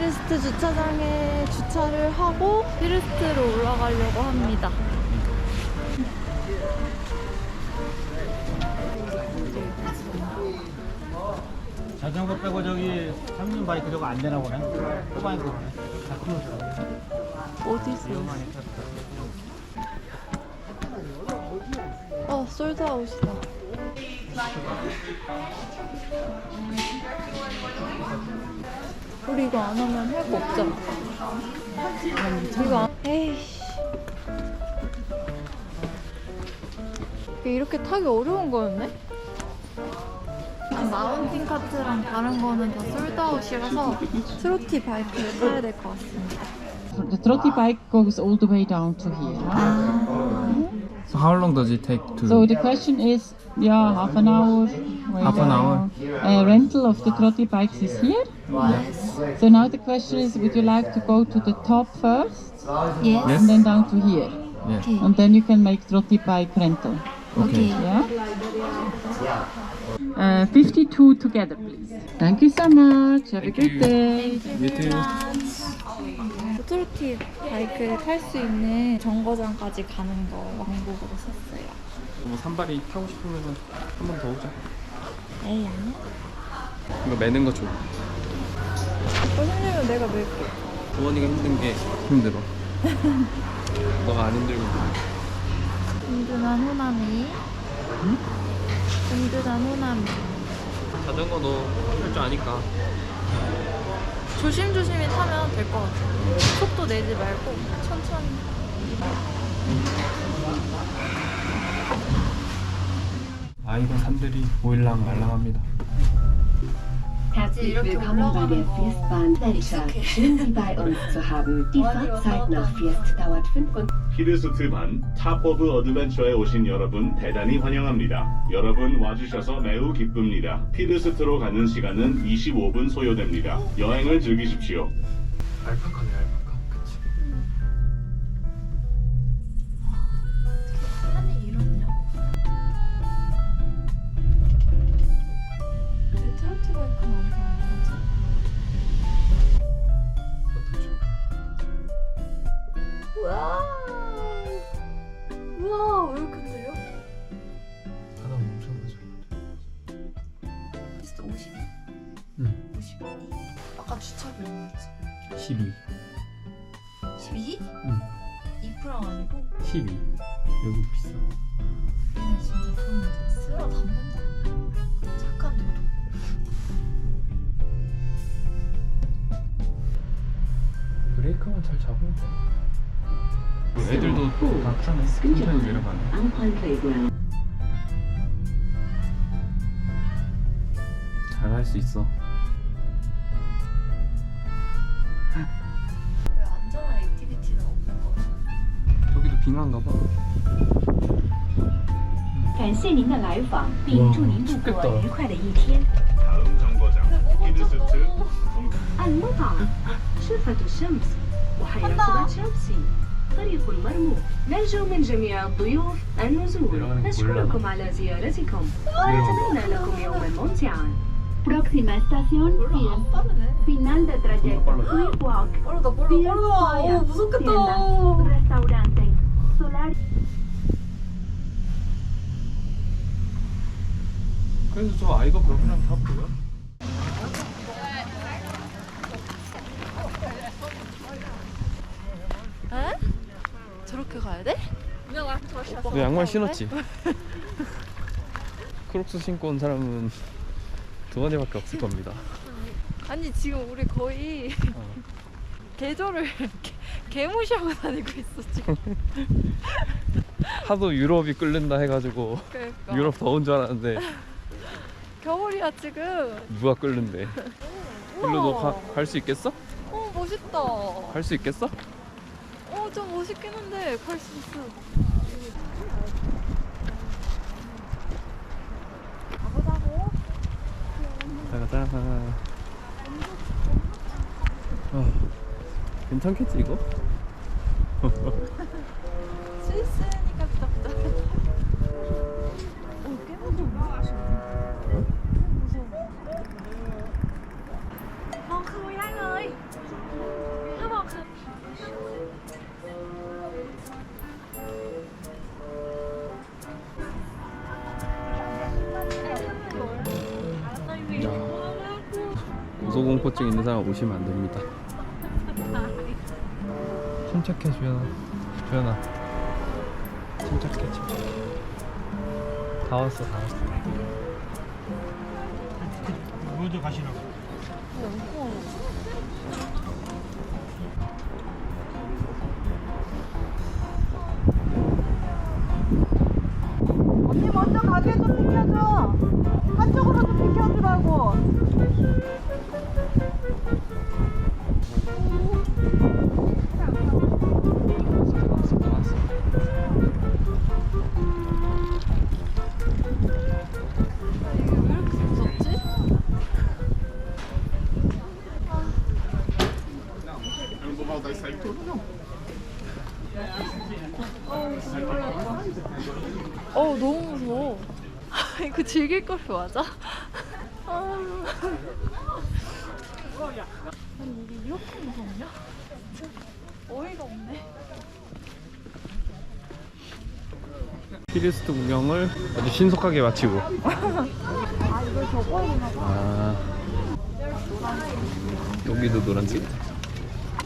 피르스트 주차장에 주차를 하고 피르스트로 올라가려고 합니다. 자전거 빼고 저기 삼륜 바이크 저거 안 되나 보네. 꼬바이크 보네. 다 끊었어. 어디 있어? 어, 솔드아웃이다. 우리 이거 안 하면 할 거 없잖아. 이거 안... 에이씨. 이렇게 타기 어려운 거였네? 마운틴 카트랑 다른 거는 다 솔드아웃이라서 트로티 바이크를 타야 될 것 같습니다. The trotty bike goes all the way down to here. So how long does it take to? So the question is, yeah, half an hour. way Half an hour. Uh, rental of the trotty bikes is here. Yes. So now the question is, would you like to go to the top first Yes. Yes. and then down to here? Yeah. Okay. And then you can make trotty bike rental. Okay. Yeah? Uh, 52 together, please. Thank you so much. Have a good you. day. You too. 트로티 바이크를 탈 수 있는 정거장까지 가는 거 왕복으로 샀어요. 뭐 산발이 타고 싶으면 한 번 더 오자. 에이 아니야. 이거 매는 거 줘. 오빠 힘들면 내가 맬게. 도원이가 힘든 게 힘들어. 너가 안 힘들고. 든든한 호남이. 든든한 호남이. 자전거 너할줄 아니까. 조심조심히 타면 될 것 같아. 속도 내지 말고 천천히. 아이고 산들이 보일랑 말랑합니다. Herzlich willkommen bei der Fiestbahn Venture. Schön, Sie bei uns zu haben. Die Fahrzeit nach Fiest dauert 5 피르스트 반 탑 오브 어드벤처에 오신 여러분 대단히 환영합니다. 여러분 와주셔서 매우 기쁩니다. 피르스트로 가는 시간은 25분 소요됩니다. 여행을 즐기십시오. 알파카네 알파카. 왜 트로트 바이크는 안 타는 우와! 우와, 왜 이렇게 들려? 바다 엄청 나죠. 진짜 50? 응. 50. 아까 주차비 얼마였지? 12. 12? 응. 2프랑 아니고? 12. 여기 비싸. 얘네 진짜 돈 쓸어 담는다. 착한 도도. 깔끔하게 잘 잡으면 돼. 애들도 다 편해. 천천히 내려가네. 잘할 수 있어. 왜 안전한 액티비티는 없는 거야? 저기도 빙하인가 봐. 感谢您的来访，并祝您度过愉快的一天。 다음 정거장 기드스트 안무방 출발도 시험스 وحياة تشيلسي طريق المرموق نرجو من جميع الضيوف النزول نشكركم على زيارتكم ونتمنى لكم يوما ممتعا Próxima estación 안 빠르네. Final de trayecto Sweet Walk 빠르다, 빠르다, Pier 빠르다. Playa, 오, 무섭겠다. tienda, Restaurante Solar 그래서 저 아이가 그렇게랑 다 보여? 가야 돼? 너 양말 신었지? 크록스 신고 온 사람은 도원이밖에 없을 겁니다. 아니 지금 우리 거의 어. 계절을 개, 개무시하고 다니고 있어 지금. 하도 유럽이 끓는다 해가지고 그러니까. 유럽 더운 줄 알았는데 겨울이야 지금. 누가 끓는데? 일로 너 갈 수 있겠어? 어 멋있다. 갈 수 있겠어? 어좀 멋있긴 한데 갈 수 있어. 가보자고. 가자. 아, 괜찮겠지 이거? 스위 오시면 안 됩니다. 침착해 주연아. 주연아. 침착해 침착해. 다 왔어 다 왔어. 먼저 가시라고. 언니 먼저 가게 좀 비켜줘. 한쪽으로 좀 비켜주라고. 즐길 걸 맞아? 아. 아니 이게 이렇게 무섭냐? 어이가 없네. 피리스트 구경을 아주 신속하게 마치고. 아 이걸 저거 있나 봐. 아. 여기도 노란색.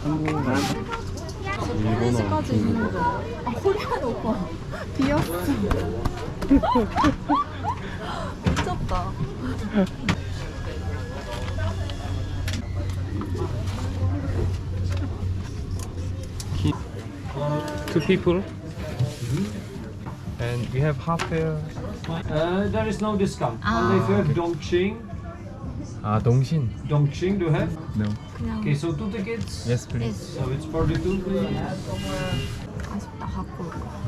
한국어. 일본어. 3시까지 있는 거. 아 코리안 오빠. 비었어. Two people. And we have half fare. Uh, there is no discount. Only if you have Dongqing. 아 동신. Dongqing, do you have? No. Okay, so two tickets. Yes, please. So it's 42. 아쉽다 갖고 올 거.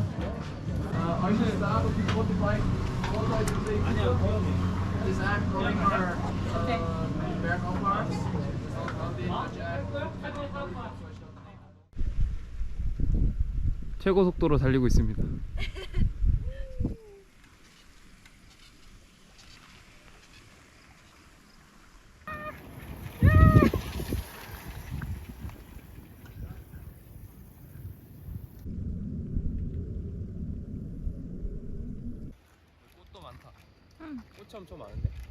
최고 속도로 달리고 있습니다. 꽃도 많다. 꽃이 엄청 많은데?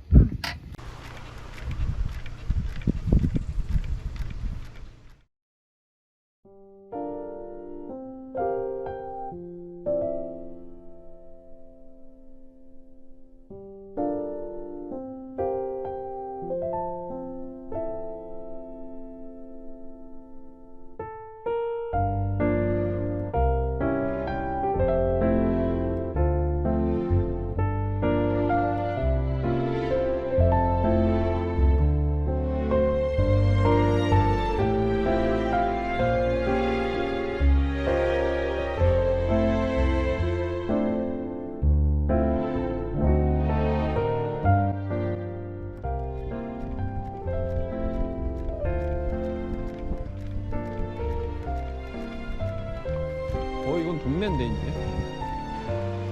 이건 동네인데 이제.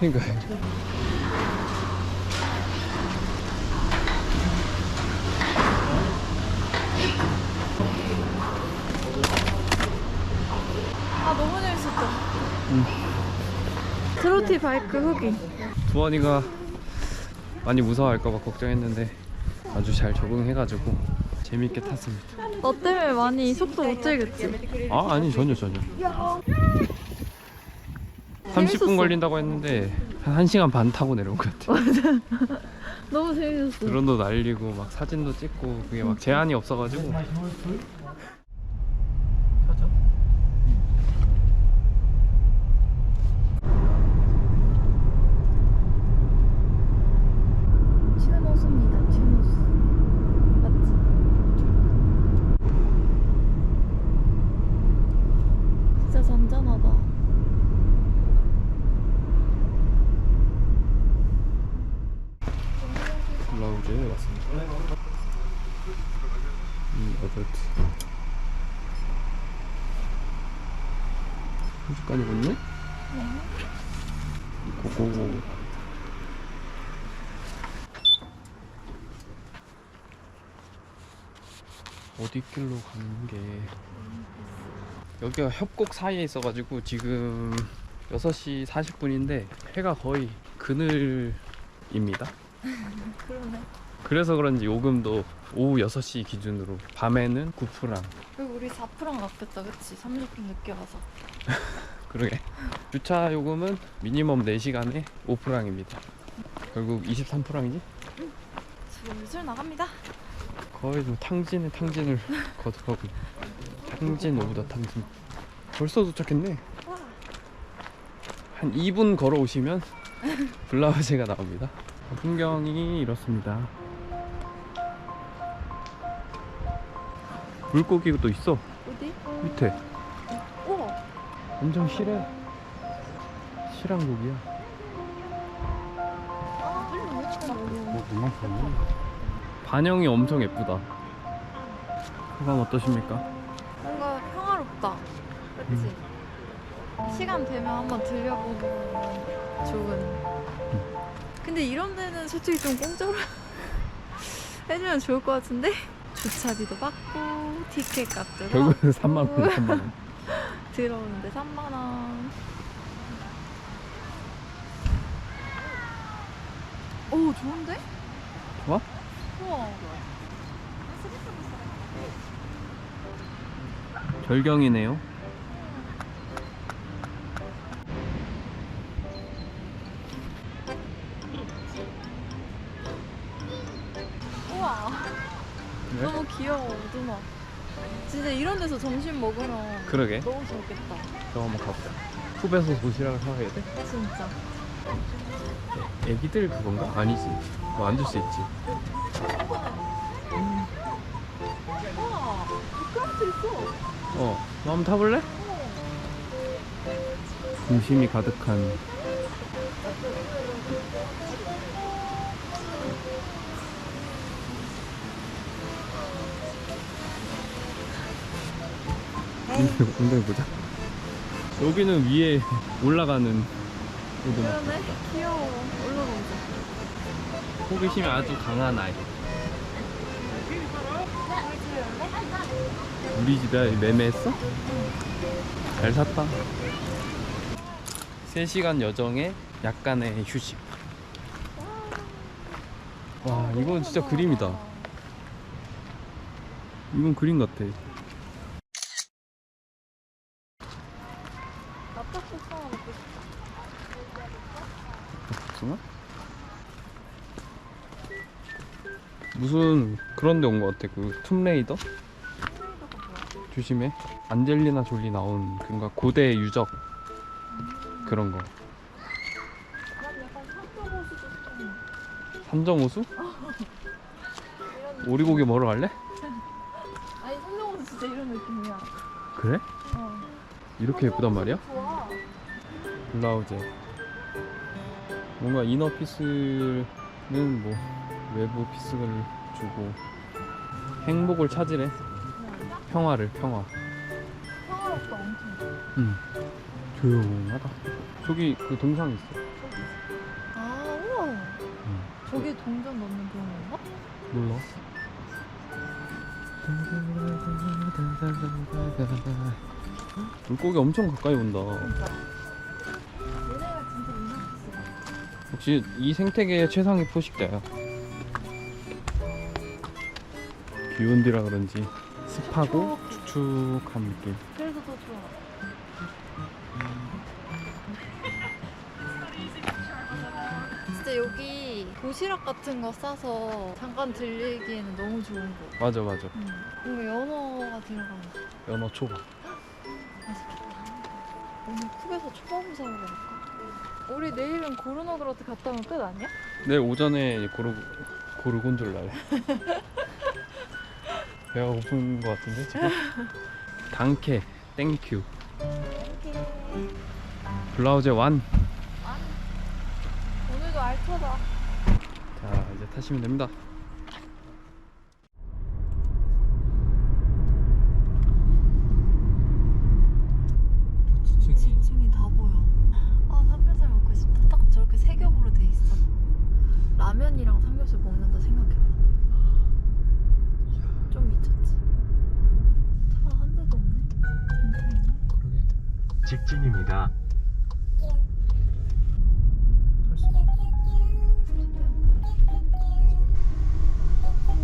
그러니까. 아 너무 재밌었다. 트로티 바이크 후기. 두원이가 많이 무서워할까봐 걱정했는데 아주 잘 적응해가지고 재밌게 탔습니다. 너 때문에 많이 속도 못 즐겼지? 아 아니 전혀 전혀. 30분 재밌었어. 걸린다고 했는데 한 1시간 반 타고 내려온 것 같아. 너무 재밌었어. 드론도 날리고 막 사진도 찍고 그게 막 제한이 없어가지고 튜노스입니다. 튜노스. 맞지? 잔잔하다. 블라우즈에 왔습니다. 음, 어덜트. 한주까지 입었네? 고고. 어디 길로 가는 게 여기가 협곡 사이에 있어가지고 지금 6시 40분인데 해가 거의 그늘입니다. 그러네. 그래서 그런지 요금도 오후 6시 기준으로 밤에는 9프랑 그리고 우리 4프랑 아꼈다, 그치? 30분 늦게 와서. 그러게 주차 요금은 미니멈 4시간에 5프랑입니다 결국 23프랑이지? 슬슬 나갑니다. 거의 뭐 탕진에 탕진을 거듭하고 탕진 오브 더 탕진. 벌써 도착했네. 한 2분 걸어오시면 블라우제가 나옵니다. 풍경이 이렇습니다. 물고기가 또 있어. 어디? 밑에. 우와! 엄청 실해. 실한 고기야. 아, 빨리 왜뭐 반영이 엄청 예쁘다. 소감 어떠십니까? 평화롭다. 그치? 시간 되면 한번 들려보면 좋은. 근데 이런 데는 솔직히 좀 공짜로 해주면 좋을 것 같은데? 주차비도 받고, 티켓 값도 결국은 받고, 3만 원 3만 원 들어오는데 3만 원. 오, 좋은데? 좋아? 우와. 절경이네요 우와. 왜? 너무 귀여워, 우두막. 진짜 이런 데서 점심 먹으면 그러게 너무 좋겠다. 저 한번 가보자 숲에서 도시락을 사와야 돼? 진짜. 애기들 그건가? 아니지 뭐 앉을 수 있지 우와, 미끄럼틀 있어. 어, 너 한번 타볼래? 중심이 가득한 엉덩이 보자 여기는 위에 올라가는 그러네. 귀여워. 올라가보자. 호기심이 아주 강한 아이 우리 집에 매매했어? 잘 샀다 3시간 여정에 약간의 휴식 와 이건 진짜 그림이다 이건 그림 같아? 무슨 그런 데 온 것 같아 그 툼레이더? 조심해 안젤리나 졸리 나온 그니까 고대 유적 그런 거 난 약간. 산정호수? 오리고기 먹으러 갈래? 아니, 산적옷은 진짜 이런 느낌이야. 그래? 어. 이렇게 예쁘단 말이야? 좋아. 블라우즈 뭔가 이너 피스는 뭐 외부 피스를 주고 행복을 찾으래 평화를 평화 평화롭다, 엄청. 응 조용하다 저기 그 동상 있어 아, 우와. 저게 동전 넣는 건가? 몰라 물고기 엄청 가까이 온다 진짜. 얘네가 진짜 이상했어. 역시 이 생태계의 최상의 포식자야 뒤라 그런지 습하고 축축한 느낌 그래서 더 좋아. 진짜 여기 도시락 같은 거 싸서 잠깐 들리기에는 너무 좋은 곳. 맞아 맞아 응. 뭔가 연어가 들어간 거. 연어 초밥 오늘 쿡에서 초밥을 사러 가볼까? 우리 내일은 고르노그로트 갔다 오면 끝 아니야? 내일 오전에 고르, 고르곤졸라래 배가 고픈 것 같은데 지금? 당캐 땡큐 블라우제 완. 오늘도 알차다. 자 이제 타시면 됩니다.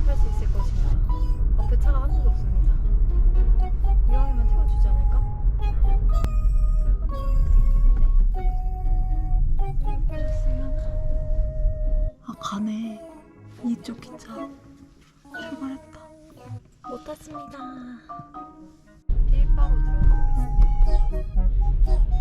탈수 있을 것인가? 앞에 차가 한 대도 없습니다. 이왕이면 태워주지 않을까? 아 가네. 이쪽 기차 출발했다. 못 탔습니다. 1바로 들어가고 있습니다.